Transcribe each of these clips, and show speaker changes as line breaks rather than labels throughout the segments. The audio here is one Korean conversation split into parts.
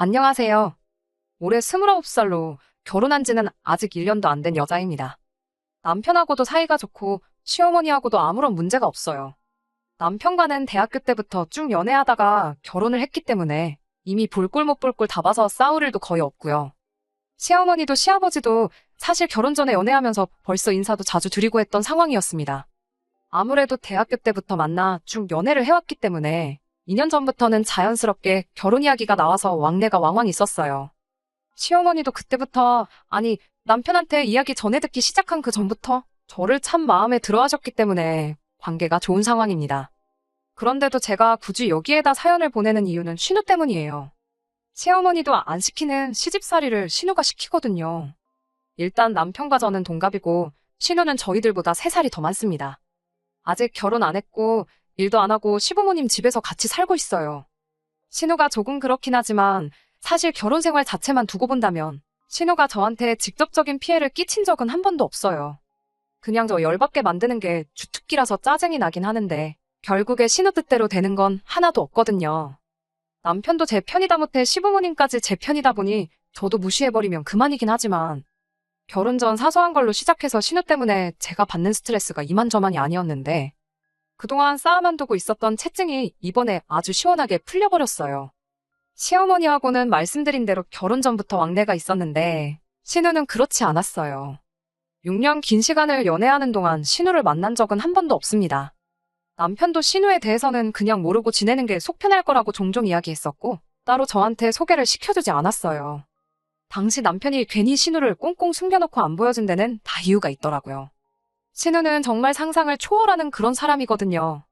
안녕하세요. 올해 29살로 결혼한 지는 아직 1년도 안 된 여자입니다. 남편하고도 사이가 좋고 시어머니하고도 아무런 문제가 없어요. 남편과는 대학교 때부터 쭉 연애하다가 결혼을 했기 때문에 이미 볼꼴 못 볼 꼴 다 봐서 싸울 일도 거의 없고요. 시어머니도 시아버지도 사실 결혼 전에 연애하면서 벌써 인사도 자주 드리고 했던 상황이었습니다. 아무래도 대학교 때부터 만나 쭉 연애를 해왔기 때문에 2년 전부터는 자연스럽게 결혼 이야기가 나와서 왕래가 왕왕 있었어요. 시어머니도 그때부터, 아니, 남편한테 이야기 전해 듣기 시작한 그 전부터 저를 참 마음에 들어 하셨기 때문에 관계가 좋은 상황입니다. 그런데도 제가 굳이 여기에다 사연을 보내는 이유는 신우 때문이에요. 시어머니도 안 시키는 시집살이를 신우가 시키거든요. 일단 남편과 저는 동갑이고 신우는 저희들보다 3살이 더 많습니다. 아직 결혼 안 했고 일도 안 하고 시부모님 집에서 같이 살고 있어요. 신우가 조금 그렇긴 하지만 사실 결혼 생활 자체만 두고 본다면 신우가 저한테 직접적인 피해를 끼친 적은 한 번도 없어요. 그냥 저 열받게 만드는 게 주특기라서 짜증이 나긴 하는데 결국에 신우 뜻대로 되는 건 하나도 없거든요. 남편도 제 편이다 못해 시부모님까지 제 편이다 보니 저도 무시해버리면 그만이긴 하지만 결혼 전 사소한 걸로 시작해서 신우 때문에 제가 받는 스트레스가 이만저만이 아니었는데 그동안 쌓아만 두고 있었던 채증이 이번에 아주 시원하게 풀려버렸어요. 시어머니하고는 말씀드린 대로 결혼 전부터 왕래가 있었는데 신우는 그렇지 않았어요. 6년 긴 시간을 연애하는 동안 신우를 만난 적은 한 번도 없습니다. 남편도 신우에 대해서는 그냥 모르고 지내는 게 속편할 거라고 종종 이야기했었고 따로 저한테 소개를 시켜주지 않았어요. 당시 남편이 괜히 신우를 꽁꽁 숨겨놓고 안 보여준 데는 다 이유가 있더라고요. 신우는 정말 상상을 초월하는 그런 사람이거든요.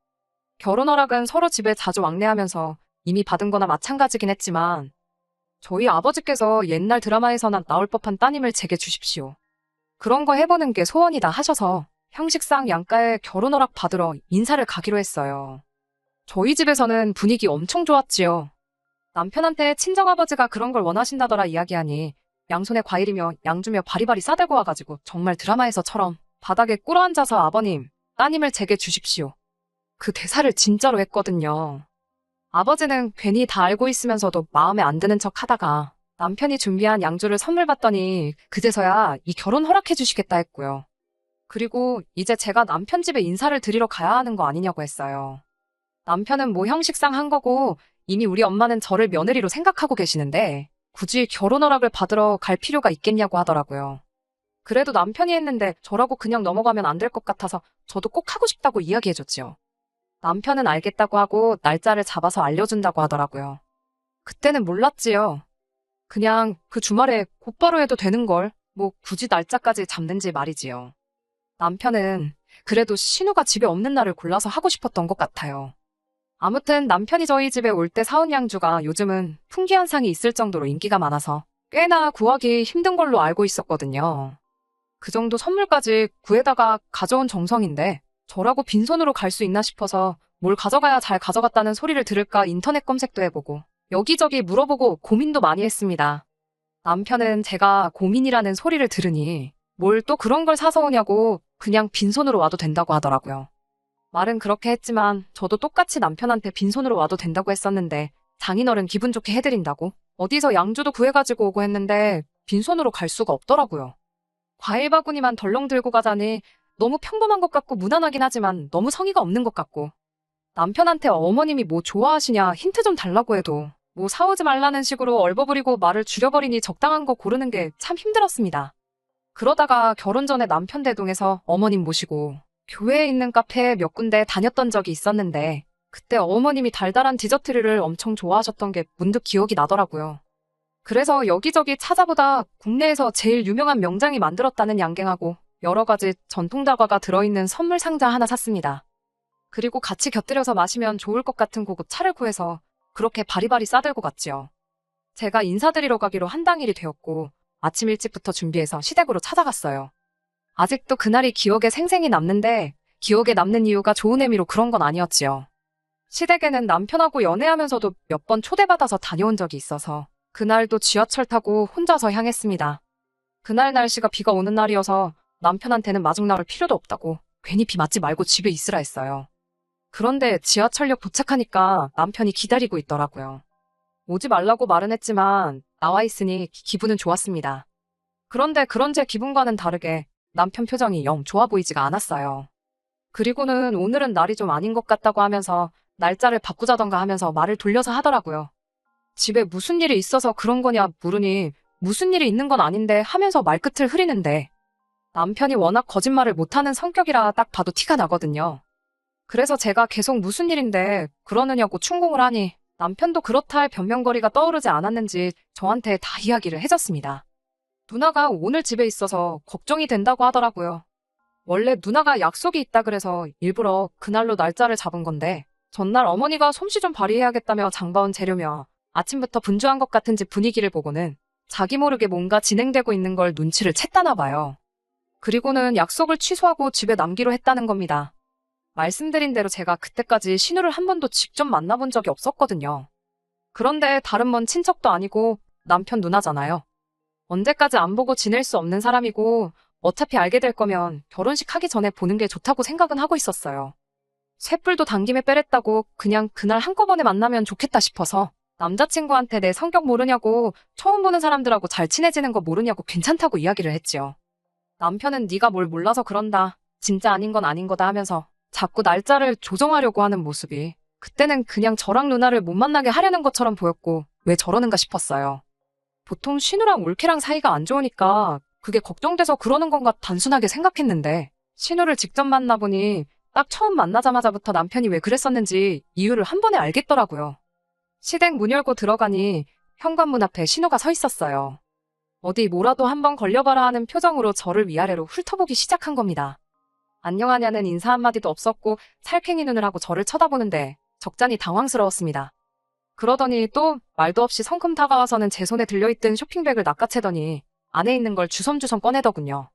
결혼 허락은 서로 집에 자주 왕래하면서 이미 받은 거나 마찬가지긴 했지만 저희 아버지께서 옛날 드라마에서나 나올 법한 따님을 제게 주십시오. 그런 거 해보는 게 소원이다 하셔서 형식상 양가에 결혼 허락 받으러 인사를 가기로 했어요. 저희 집에서는 분위기 엄청 좋았지요. 남편한테 친정아버지가 그런 걸 원하신다더라 이야기하니 양손에 과일이며 양주며 바리바리 싸들고 와가지고 정말 드라마에서처럼 바닥에 꿇어앉아서 아버님, 따님을 제게 주십시오. 그 대사를 진짜로 했거든요. 아버지는 괜히 다 알고 있으면서도 마음에 안 드는 척 하다가 남편이 준비한 양주를 선물 받더니 그제서야 이 결혼 허락해 주시겠다 했고요. 그리고 이제 제가 남편 집에 인사를 드리러 가야 하는 거 아니냐고 했어요. 남편은 뭐 형식상 한 거고 이미 우리 엄마는 저를 며느리로 생각하고 계시는데 굳이 결혼 허락을 받으러 갈 필요가 있겠냐고 하더라고요. 그래도 남편이 했는데 저라고 그냥 넘어가면 안 될 것 같아서 저도 꼭 하고 싶다고 이야기해줬지요. 남편은 알겠다고 하고 날짜를 잡아서 알려준다고 하더라고요. 그때는 몰랐지요. 그냥 그 주말에 곧바로 해도 되는 걸, 뭐 굳이 날짜까지 잡는지 말이지요. 남편은 그래도 신우가 집에 없는 날을 골라서 하고 싶었던 것 같아요. 아무튼 남편이 저희 집에 올 때 사온 양주가 요즘은 풍기현상이 있을 정도로 인기가 많아서 꽤나 구하기 힘든 걸로 알고 있었거든요. 그 정도 선물까지 구해다가 가져온 정성인데 저라고 빈손으로 갈 수 있나 싶어서 뭘 가져가야 잘 가져갔다는 소리를 들을까 인터넷 검색도 해보고 여기저기 물어보고 고민도 많이 했습니다. 남편은 제가 고민이라는 소리를 들으니 뭘 또 그런 걸 사서 오냐고 그냥 빈손으로 와도 된다고 하더라고요. 말은 그렇게 했지만 저도 똑같이 남편한테 빈손으로 와도 된다고 했었는데 장인어른 기분 좋게 해드린다고 어디서 양주도 구해가지고 오고 했는데 빈손으로 갈 수가 없더라고요. 과일 바구니만 덜렁 들고 가자니 너무 평범한 것 같고 무난하긴 하지만 너무 성의가 없는 것 같고 남편한테 어머님이 뭐 좋아하시냐 힌트 좀 달라고 해도 뭐 사오지 말라는 식으로 얼버무리고 말을 줄여버리니 적당한 거 고르는 게 참 힘들었습니다. 그러다가 결혼 전에 남편 대동해서 어머님 모시고 교회에 있는 카페 몇 군데 다녔던 적이 있었는데 그때 어머님이 달달한 디저트를 엄청 좋아하셨던 게 문득 기억이 나더라고요. 그래서 여기저기 찾아보다 국내에서 제일 유명한 명장이 만들었다는 양갱하고 여러 가지 전통 다과가 들어있는 선물 상자 하나 샀습니다. 그리고 같이 곁들여서 마시면 좋을 것 같은 고급 차를 구해서 그렇게 바리바리 싸들고 갔지요. 제가 인사드리러 가기로 한 당일이 되었고 아침 일찍부터 준비해서 시댁으로 찾아갔어요. 아직도 그날이 기억에 생생히 남는데 기억에 남는 이유가 좋은 의미로 그런 건 아니었지요. 시댁에는 남편하고 연애하면서도 몇 번 초대받아서 다녀온 적이 있어서 그날도 지하철 타고 혼자서 향했습니다. 그날 날씨가 비가 오는 날이어서 남편한테는 마중 나올 필요도 없다고 괜히 비 맞지 말고 집에 있으라 했어요. 그런데 지하철역 도착하니까 남편이 기다리고 있더라고요. 오지 말라고 말은 했지만 나와 있으니 기- 기분은 좋았습니다. 그런데 그런 제 기분과는 다르게 남편 표정이 영 좋아 보이지가 않았어요. 그리고는 오늘은 날이 좀 아닌 것 같다고 하면서 날짜를 바꾸자던가 하면서 말을 돌려서 하더라고요. 집에 무슨 일이 있어서 그런 거냐 물으니 무슨 일이 있는 건 아닌데 하면서 말끝을 흐리는데 남편이 워낙 거짓말을 못하는 성격이라 딱 봐도 티가 나거든요. 그래서 제가 계속 무슨 일인데 그러느냐고 충공을 하니 남편도 그렇다 할 변명거리가 떠오르지 않았는지 저한테 다 이야기를 해줬습니다. 누나가 오늘 집에 있어서 걱정이 된다고 하더라고요. 원래 누나가 약속이 있다 그래서 일부러 그날로 날짜를 잡은 건데 전날 어머니가 솜씨 좀 발휘해야겠다며 장바온 재료며 아침부터 분주한 것 같은 집 분위기를 보고는 자기 모르게 뭔가 진행되고 있는 걸 눈치를 챘다나 봐요. 그리고는 약속을 취소하고 집에 남기로 했다는 겁니다. 말씀드린 대로 제가 그때까지 신우를 한 번도 직접 만나본 적이 없었거든요. 그런데 다른 먼 친척도 아니고 남편 누나잖아요. 언제까지 안 보고 지낼 수 없는 사람이고 어차피 알게 될 거면 결혼식 하기 전에 보는 게 좋다고 생각은 하고 있었어요. 쇳불도 당김에 빼랬다고 그냥 그날 한꺼번에 만나면 좋겠다 싶어서 남자친구한테 내 성격 모르냐고 처음 보는 사람들하고 잘 친해지는 거 모르냐고 괜찮다고 이야기를 했지요. 남편은 네가 뭘 몰라서 그런다. 진짜 아닌 건 아닌 거다 하면서 자꾸 날짜를 조정하려고 하는 모습이 그때는 그냥 저랑 누나를 못 만나게 하려는 것처럼 보였고 왜 저러는가 싶었어요. 보통 신우랑 올케랑 사이가 안 좋으니까 그게 걱정돼서 그러는 건가 단순하게 생각했는데 신우를 직접 만나보니 딱 처음 만나자마자부터 남편이 왜 그랬었는지 이유를 한 번에 알겠더라고요. 시댁 문 열고 들어가니 현관문 앞에 신우가 서 있었어요. 어디 뭐라도 한번 걸려봐라 하는 표정으로 저를 위아래로 훑어보기 시작한 겁니다. 안녕하냐는 인사 한마디도 없었고 살쾡이 눈을 하고 저를 쳐다보는데 적잖이 당황스러웠습니다. 그러더니 또 말도 없이 성큼 다가와서는 제 손에 들려있던 쇼핑백을 낚아채더니 안에 있는 걸 주섬주섬 꺼내더군요.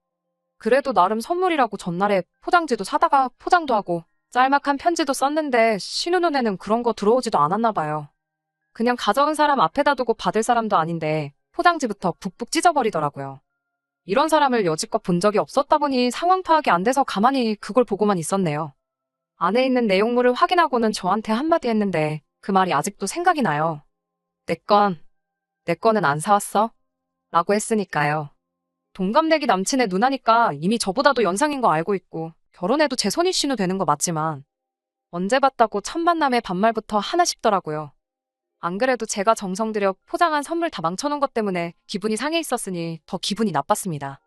그래도 나름 선물이라고 전날에 포장지도 사다가 포장도 하고 짤막한 편지도 썼는데 신우 눈에는 그런 거 들어오지도 않았나 봐요. 그냥 가져온 사람 앞에다 두고 받을 사람도 아닌데 포장지부터 북북 찢어버리더라고요. 이런 사람을 여지껏 본 적이 없었다 보니 상황 파악이 안 돼서 가만히 그걸 보고만 있었네요. 안에 있는 내용물을 확인하고는 저한테 한마디 했는데 그 말이 아직도 생각이 나요. 내 건, 내 거는 안 사왔어? 라고 했으니까요. 동갑내기 남친의 누나니까 이미 저보다도 연상인 거 알고 있고 결혼해도 제 손이 신우 되는 거 맞지만 언제 봤다고 첫 만남에 반말부터 하나 싶더라고요. 안 그래도 제가 정성 들여 포장한 선물 다 망쳐놓은 것 때문에 기분이 상해 있었으니 더 기분이 나빴습니다.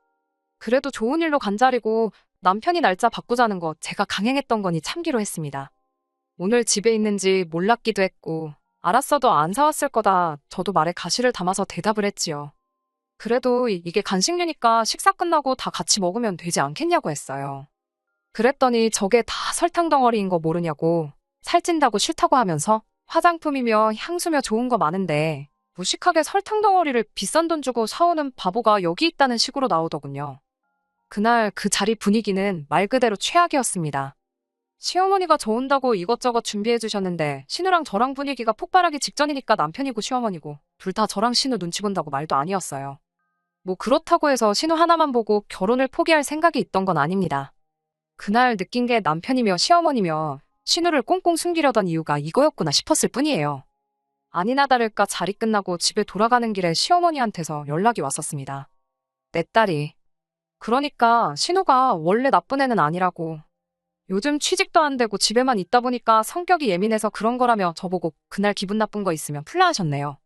그래도 좋은 일로 간자리고 남편이 날짜 바꾸자는 거 제가 강행했던 거니 참기로 했습니다. 오늘 집에 있는지 몰랐기도 했고 알았어도 안 사왔을 거다 저도 말에 가시를 담아서 대답을 했지요. 그래도 이- 이게 간식류니까 식사 끝나고 다 같이 먹으면 되지 않겠냐고 했어요. 그랬더니 저게 다 설탕 덩어리인 거 모르냐고 살찐다고 싫다고 하면서 화장품이며 향수며 좋은 거 많은데 무식하게 설탕 덩어리를 비싼 돈 주고 사오는 바보가 여기 있다는 식으로 나오더군요. 그날 그 자리 분위기는 말 그대로 최악이었습니다. 시어머니가 저 온다고 이것저것 준비해 주셨는데 신우랑 저랑 분위기가 폭발하기 직전이니까 남편이고 시어머니고 둘 다 저랑 신우 눈치 본다고 말도 아니었어요. 뭐 그렇다고 해서 신우 하나만 보고 결혼을 포기할 생각이 있던 건 아닙니다. 그날 느낀 게 남편이며 시어머니며 신우를 꽁꽁 숨기려던 이유가 이거였구나 싶었을 뿐이에요. 아니나 다를까 자리 끝나고 집에 돌아가는 길에 시어머니한테서 연락이 왔었습니다. 내 딸이. 그러니까 신우가 원래 나쁜 애는 아니라고. 요즘 취직도 안 되고 집에만 있다 보니까 성격이 예민해서 그런 거라며 저보고 그날 기분 나쁜 거 있으면 풀라 하셨네요.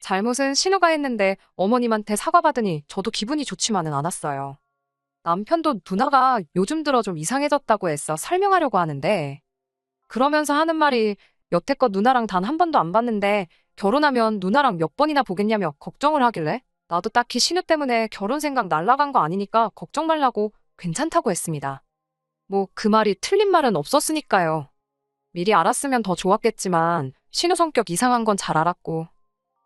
잘못은 신우가 했는데 어머님한테 사과받으니 저도 기분이 좋지만은 않았어요. 남편도 누나가 요즘 들어 좀 이상해졌다고 애써 설명하려고 하는데 그러면서 하는 말이 여태껏 누나랑 단 한 번도 안 봤는데 결혼하면 누나랑 몇 번이나 보겠냐며 걱정을 하길래 나도 딱히 신우 때문에 결혼 생각 날라간 거 아니니까 걱정 말라고 괜찮다고 했습니다. 뭐 그 말이 틀린 말은 없었으니까요. 미리 알았으면 더 좋았겠지만 신우 성격 이상한 건 잘 알았고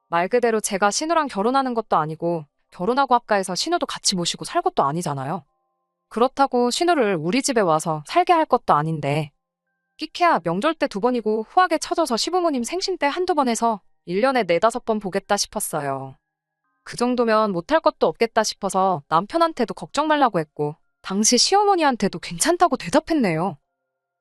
말 그대로 제가 신우랑 결혼하는 것도 아니고 결혼하고 합가해서 신우도 같이 모시고 살 것도 아니잖아요. 그렇다고 신우를 우리 집에 와서 살게 할 것도 아닌데 끼케야 명절 때 두 번이고 후하게 쳐져서 시부모님 생신 때 한두 번 해서 1년에 네다섯 번 보겠다 싶었어요. 그 정도면 못할 것도 없겠다 싶어서 남편한테도 걱정 말라고 했고 당시 시어머니한테도 괜찮다고 대답했네요.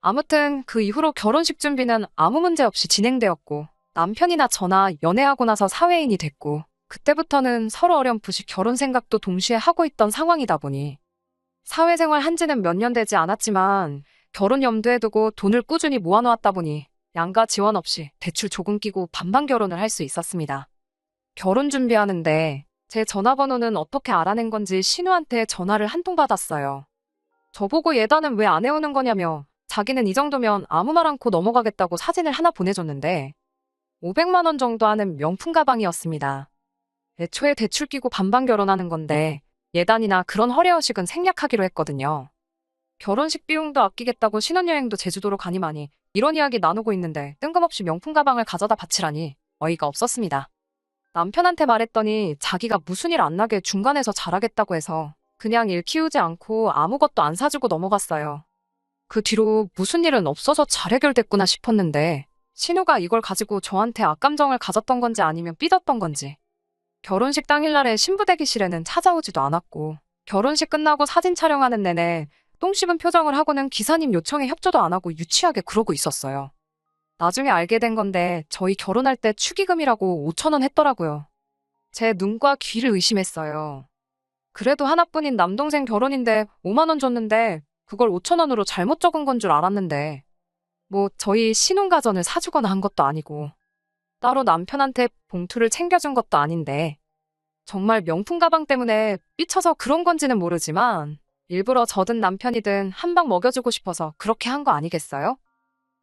아무튼 그 이후로 결혼식 준비는 아무 문제 없이 진행되었고 남편이나 저나 연애하고 나서 사회인이 됐고, 그때부터는 서로 어렴풋이 결혼 생각도 동시에 하고 있던 상황이다 보니, 사회생활 한 지는 몇 년 되지 않았지만, 결혼 염두에 두고 돈을 꾸준히 모아놓았다 보니, 양가 지원 없이 대출 조금 끼고 반반 결혼을 할 수 있었습니다. 결혼 준비하는데, 제 전화번호는 어떻게 알아낸 건지 신우한테 전화를 한 통 받았어요. 저보고 예단은 왜 안 해오는 거냐며 자기는 이 정도면 아무 말 않고 넘어가겠다고 사진을 하나 보내줬는데 500만 원 정도 하는 명품 가방이었습니다. 애초에 대출 끼고 반반 결혼하는 건데 예단이나 그런 허례허식은 생략하기로 했거든요. 결혼식 비용도 아끼겠다고 신혼여행도 제주도로 가니마니 이런 이야기 나누고 있는데 뜬금없이 명품 가방을 가져다 바치라니 어이가 없었습니다. 남편한테 말했더니 자기가 무슨 일 안 나게 중간에서 잘하겠다고 해서 그냥 일 키우지 않고 아무것도 안 사주고 넘어갔어요. 그 뒤로 무슨 일은 없어서 잘 해결됐구나 싶었는데 신우가 이걸 가지고 저한테 악감정을 가졌던 건지 아니면 삐졌던 건지 결혼식 당일날에 신부 대기실에는 찾아오지도 않았고 결혼식 끝나고 사진 촬영하는 내내 똥 씹은 표정을 하고는 기사님 요청에 협조도 안 하고 유치하게 그러고 있었어요. 나중에 알게 된 건데 저희 결혼할 때 축의금이라고 5천 원 했더라고요. 제 눈과 귀를 의심했어요. 그래도 하나뿐인 남동생 결혼인데 5만 원 줬는데 그걸 5천 원으로 잘못 적은 건 줄 알았는데 뭐 저희 신혼가전을 사주거나 한 것도 아니고 따로 남편한테 봉투를 챙겨준 것도 아닌데 정말 명품 가방 때문에 삐쳐서 그런 건지는 모르지만 일부러 저든 남편이든 한 방 먹여주고 싶어서 그렇게 한 거 아니겠어요?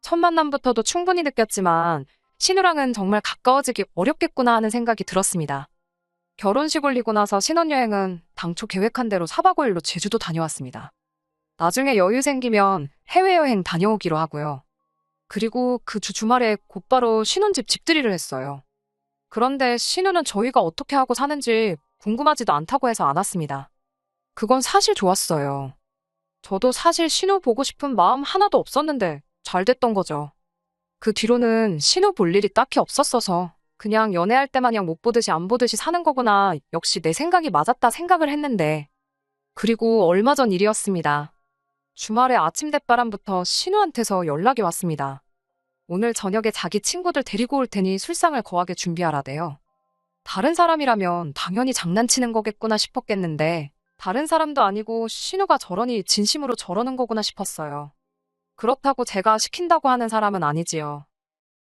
첫 만남부터도 충분히 느꼈지만 신우랑은 정말 가까워지기 어렵겠구나 하는 생각이 들었습니다. 결혼식 올리고 나서 신혼여행은 당초 계획한 대로 4박 5일로 제주도 다녀왔습니다. 나중에 여유 생기면 해외여행 다녀오기로 하고요. 그리고 그 주 주말에 곧바로 신혼집 집들이를 했어요. 그런데 신우는 저희가 어떻게 하고 사는지 궁금하지도 않다고 해서 안 왔습니다. 그건 사실 좋았어요. 저도 사실 신우 보고 싶은 마음 하나도 없었는데 잘 됐던 거죠. 그 뒤로는 신우 볼 일이 딱히 없었어서 그냥 연애할 때 마냥 못 보듯이 안 보듯이 사는 거구나 역시 내 생각이 맞았다 생각을 했는데 그리고 얼마 전 일이었습니다. 주말에 아침 대바람부터 신우한테서 연락이 왔습니다. 오늘 저녁에 자기 친구들 데리고 올 테니 술상을 거하게 준비하라대요. 다른 사람이라면 당연히 장난치는 거겠구나 싶었겠는데 다른 사람도 아니고 신우가 저러니 진심으로 저러는 거구나 싶었어요. 그렇다고 제가 시킨다고 하는 사람은 아니지요.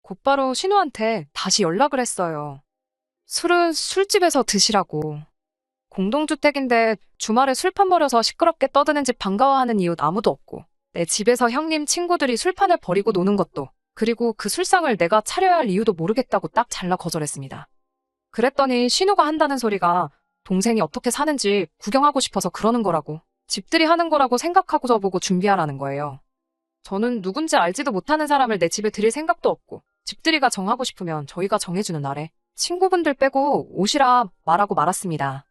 곧바로 신우한테 다시 연락을 했어요. 술은 술집에서 드시라고. 공동주택인데 주말에 술판 버려서 시끄럽게 떠드는 집 반가워하는 이웃 아무도 없고 내 집에서 형님 친구들이 술판을 버리고 노는 것도 그리고 그 술상을 내가 차려야 할 이유도 모르겠다고 딱 잘라 거절했습니다. 그랬더니 신우가 한다는 소리가 동생이 어떻게 사는지 구경하고 싶어서 그러는 거라고 집들이 하는 거라고 생각하고 저보고 준비하라는 거예요. 저는 누군지 알지도 못하는 사람을 내 집에 들일 생각도 없고 집들이가 정하고 싶으면 저희가 정해주는 날에 친구분들 빼고 오시라 말하고 말았습니다.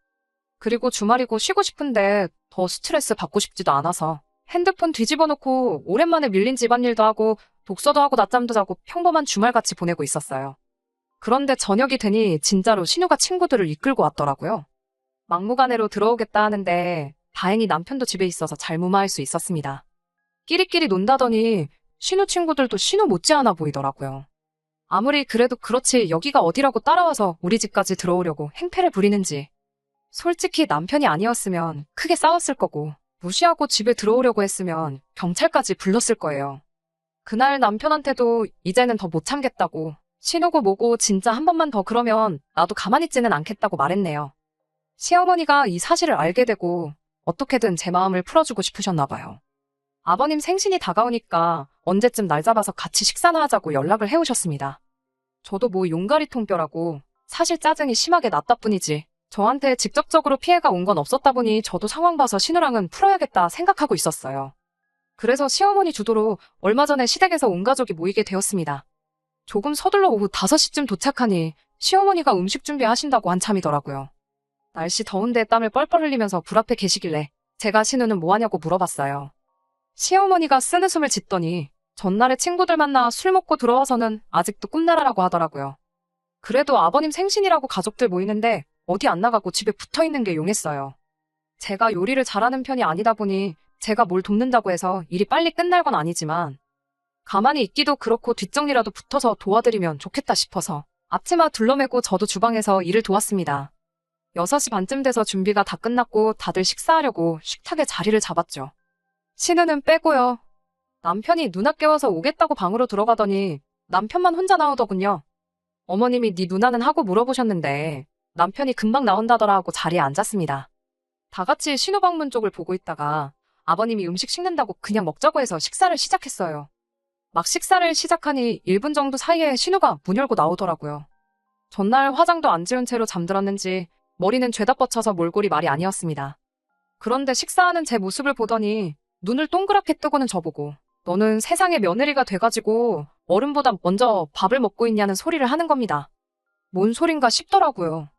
그리고 주말이고 쉬고 싶은데 더 스트레스 받고 싶지도 않아서 핸드폰 뒤집어 놓고 오랜만에 밀린 집안일도 하고 독서도 하고 낮잠도 자고 평범한 주말같이 보내고 있었어요. 그런데 저녁이 되니 진짜로 신우가 친구들을 이끌고 왔더라고요. 막무가내로 들어오겠다 하는데 다행히 남편도 집에 있어서 잘 무마할 수 있었습니다. 끼리끼리 논다더니 신우 친구들도 신우 못지않아 보이더라고요. 아무리 그래도 그렇지 여기가 어디라고 따라와서 우리 집까지 들어오려고 행패를 부리는지. 솔직히 남편이 아니었으면 크게 싸웠을 거고 무시하고 집에 들어오려고 했으면 경찰까지 불렀을 거예요. 그날 남편한테도 이제는 더 못 참겠다고 신우고 뭐고 진짜 한 번만 더 그러면 나도 가만히 있지는 않겠다고 말했네요. 시어머니가 이 사실을 알게 되고 어떻게든 제 마음을 풀어주고 싶으셨나 봐요. 아버님 생신이 다가오니까 언제쯤 날 잡아서 같이 식사나 하자고 연락을 해오셨습니다. 저도 뭐 용가리 통뼈라고 사실 짜증이 심하게 났다 뿐이지 저한테 직접적으로 피해가 온 건 없었다 보니 저도 상황 봐서 신우랑은 풀어야겠다 생각하고 있었어요. 그래서 시어머니 주도로 얼마 전에 시댁에서 온 가족이 모이게 되었습니다. 조금 서둘러 오후 5시쯤 도착하니 시어머니가 음식 준비하신다고 한참이더라고요. 날씨 더운데 땀을 뻘뻘 흘리면서 불 앞에 계시길래 제가 신우는 뭐하냐고 물어봤어요. 시어머니가 쓰는 숨을 짓더니 전날에 친구들 만나 술 먹고 들어와서는 아직도 꿈나라라고 하더라고요. 그래도 아버님 생신이라고 가족들 모이는데 어디 안 나가고 집에 붙어 있는 게 용했어요. 제가 요리를 잘하는 편이 아니다 보니 제가 뭘 돕는다고 해서 일이 빨리 끝날 건 아니지만 가만히 있기도 그렇고 뒷정리라도 붙어서 도와드리면 좋겠다 싶어서 앞치마 둘러매고 저도 주방에서 일을 도왔습니다. 6시 반쯤 돼서 준비가 다 끝났고 다들 식사하려고 식탁에 자리를 잡았죠. 신우는 빼고요. 남편이 누나 깨워서 오겠다고 방으로 들어가더니 남편만 혼자 나오더군요. 어머님이 네 누나는 하고 물어보셨는데 남편이 금방 나온다더라 하고 자리에 앉았습니다. 다 같이 신우 방문 쪽을 보고 있다가 아버님이 음식 식는다고 그냥 먹자고 해서 식사를 시작했어요. 막 식사를 시작하니 1분 정도 사이에 신우가 문 열고 나오더라고요. 전날 화장도 안 지운 채로 잠들었는지 머리는 죄다 뻗쳐서 몰골이 말이 아니었습니다. 그런데 식사하는 제 모습을 보더니 눈을 동그랗게 뜨고는 저보고 너는 세상의 며느리가 돼가지고 어른보다 먼저 밥을 먹고 있냐는 소리를 하는 겁니다. 뭔 소린가 싶더라고요.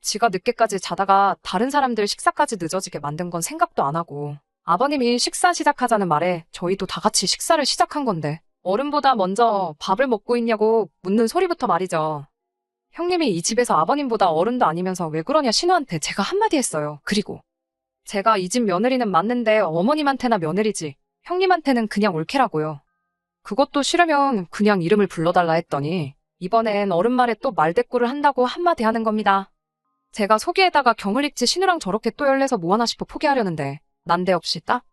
지가 늦게까지 자다가 다른 사람들 식사까지 늦어지게 만든 건 생각도 안 하고 아버님이 식사 시작하자는 말에 저희도 다 같이 식사를 시작한 건데 어른보다 먼저 밥을 먹고 있냐고 묻는 소리부터 말이죠. 형님이 이 집에서 아버님보다 어른도 아니면서 왜 그러냐 신우한테 제가 한마디 했어요. 그리고 제가 이 집 며느리는 맞는데 어머님한테나 며느리지 형님한테는 그냥 올케라고요. 그것도 싫으면 그냥 이름을 불러달라 했더니 이번엔 어른 말에 또 말대꾸를 한다고 한마디 하는 겁니다. 제가 속이에다가 경을 읽지 신우랑 저렇게 또 열내서 뭐하나 싶어 포기하려는데 난데없이 딱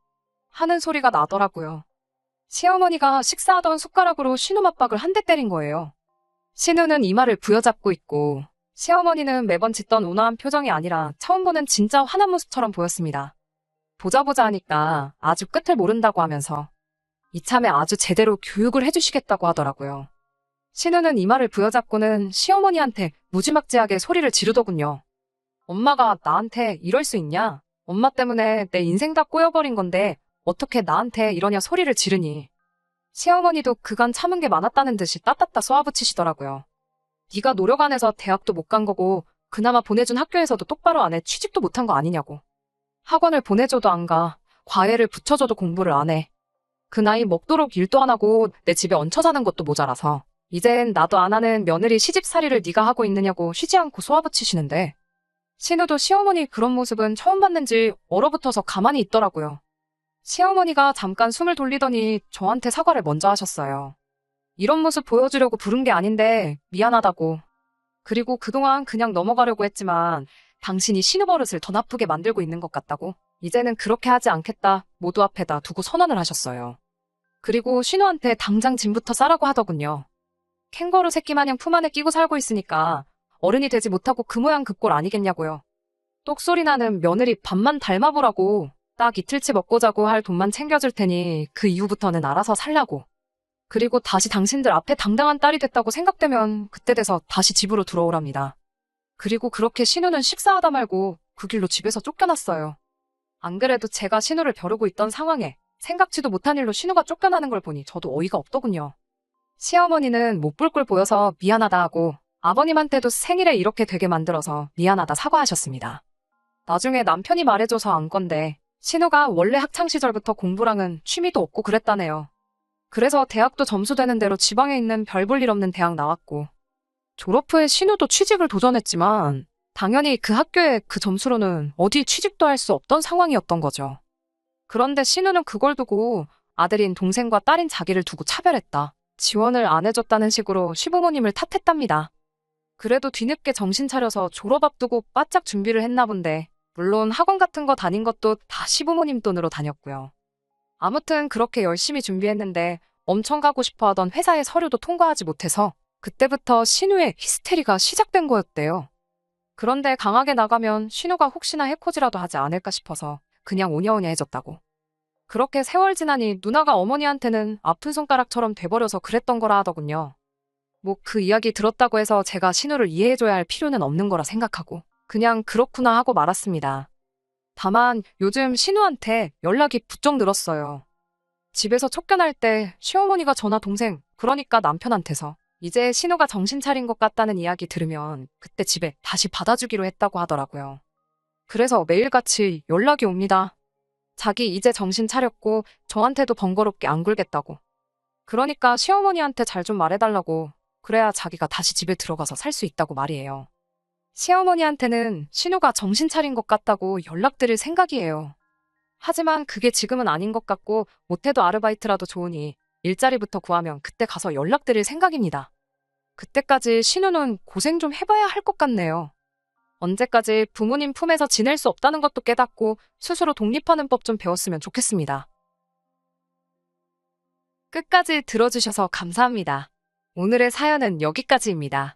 하는 소리가 나더라고요. 시어머니가 식사하던 숟가락으로 신우 맞박을 한 대 때린 거예요. 신우는 이마를 부여잡고 있고 시어머니는 매번 짓던 온화한 표정이 아니라 처음 보는 진짜 화난 모습처럼 보였습니다. 보자 보자 하니까 아주 끝을 모른다고 하면서 이참에 아주 제대로 교육을 해주시겠다고 하더라고요. 신우는 이마를 부여잡고는 시어머니한테 무지막지하게 소리를 지르더군요. 엄마가 나한테 이럴 수 있냐? 엄마 때문에 내 인생 다 꼬여버린 건데 어떻게 나한테 이러냐 소리를 지르니. 시어머니도 그간 참은 게 많았다는 듯이 따따따 쏘아붙이시더라고요. 네가 노력 안 해서 대학도 못 간 거고 그나마 보내준 학교에서도 똑바로 안 해 취직도 못한 거 아니냐고. 학원을 보내줘도 안 가. 과외를 붙여줘도 공부를 안 해. 그 나이 먹도록 일도 안 하고 내 집에 얹혀 사는 것도 모자라서 이젠 나도 안 하는 며느리 시집살이를 네가 하고 있느냐고 쉬지 않고 쏘아붙이시는데 신우도 시어머니 그런 모습은 처음 봤는지 얼어붙어서 가만히 있더라고요. 시어머니가 잠깐 숨을 돌리더니 저한테 사과를 먼저 하셨어요. 이런 모습 보여주려고 부른 게 아닌데 미안하다고. 그리고 그동안 그냥 넘어가려고 했지만 당신이 신우 버릇을 더 나쁘게 만들고 있는 것 같다고. 이제는 그렇게 하지 않겠다 모두 앞에다 두고 선언을 하셨어요. 그리고 신우한테 당장 짐부터 싸라고 하더군요. 캥거루 새끼 마냥 품 안에 끼고 살고 있으니까 어른이 되지 못하고 그 모양 그 꼴 아니겠냐고요. 똑소리 나는 며느리 밥만 닮아보라고 딱 이틀치 먹고 자고 할 돈만 챙겨줄 테니 그 이후부터는 알아서 살라고. 그리고 다시 당신들 앞에 당당한 딸이 됐다고 생각되면 그때 돼서 다시 집으로 들어오랍니다. 그리고 그렇게 신우는 식사하다 말고 그 길로 집에서 쫓겨났어요. 안 그래도 제가 신우를 벼르고 있던 상황에 생각지도 못한 일로 신우가 쫓겨나는 걸 보니 저도 어이가 없더군요. 시어머니는 못 볼 걸 보여서 미안하다 하고 아버님한테도 생일에 이렇게 되게 만들어서 미안하다 사과하셨습니다. 나중에 남편이 말해줘서 안 건데 신우가 원래 학창시절부터 공부랑은 취미도 없고 그랬다네요. 그래서 대학도 점수 되는 대로 지방에 있는 별 볼 일 없는 대학 나왔고 졸업 후에 신우도 취직을 도전했지만 당연히 그 학교에 그 점수로는 어디 취직도 할 수 없던 상황이었던 거죠. 그런데 신우는 그걸 두고 아들인 동생과 딸인 자기를 두고 차별했다. 지원을 안 해줬다는 식으로 시부모님을 탓했답니다. 그래도 뒤늦게 정신 차려서 졸업 앞두고 바짝 준비를 했나 본데 물론 학원 같은 거 다닌 것도 다 시부모님 돈으로 다녔고요. 아무튼 그렇게 열심히 준비했는데 엄청 가고 싶어 하던 회사의 서류도 통과하지 못해서 그때부터 신우의 히스테리가 시작된 거였대요. 그런데 강하게 나가면 신우가 혹시나 해코지라도 하지 않을까 싶어서 그냥 오냐오냐해졌다고. 그렇게 세월 지나니 누나가 어머니한테는 아픈 손가락처럼 돼버려서 그랬던 거라 하더군요. 뭐 그 이야기 들었다고 해서 제가 신우를 이해해줘야 할 필요는 없는 거라 생각하고 그냥 그렇구나 하고 말았습니다. 다만 요즘 신우한테 연락이 부쩍 늘었어요. 집에서 쫓겨날 때 시어머니가 전화 동생, 그러니까 남편한테서 이제 신우가 정신 차린 것 같다는 이야기 들으면 그때 집에 다시 받아주기로 했다고 하더라고요. 그래서 매일같이 연락이 옵니다. 자기 이제 정신 차렸고 저한테도 번거롭게 안 굴겠다고. 그러니까 시어머니한테 잘 좀 말해달라고. 그래야 자기가 다시 집에 들어가서 살 수 있다고 말이에요. 시어머니한테는 신우가 정신 차린 것 같다고 연락드릴 생각이에요. 하지만 그게 지금은 아닌 것 같고 못해도 아르바이트라도 좋으니 일자리부터 구하면 그때 가서 연락드릴 생각입니다. 그때까지 신우는 고생 좀 해봐야 할 것 같네요. 언제까지 부모님 품에서 지낼 수 없다는 것도 깨닫고 스스로 독립하는 법 좀 배웠으면 좋겠습니다. 끝까지 들어주셔서 감사합니다. 오늘의 사연은 여기까지입니다.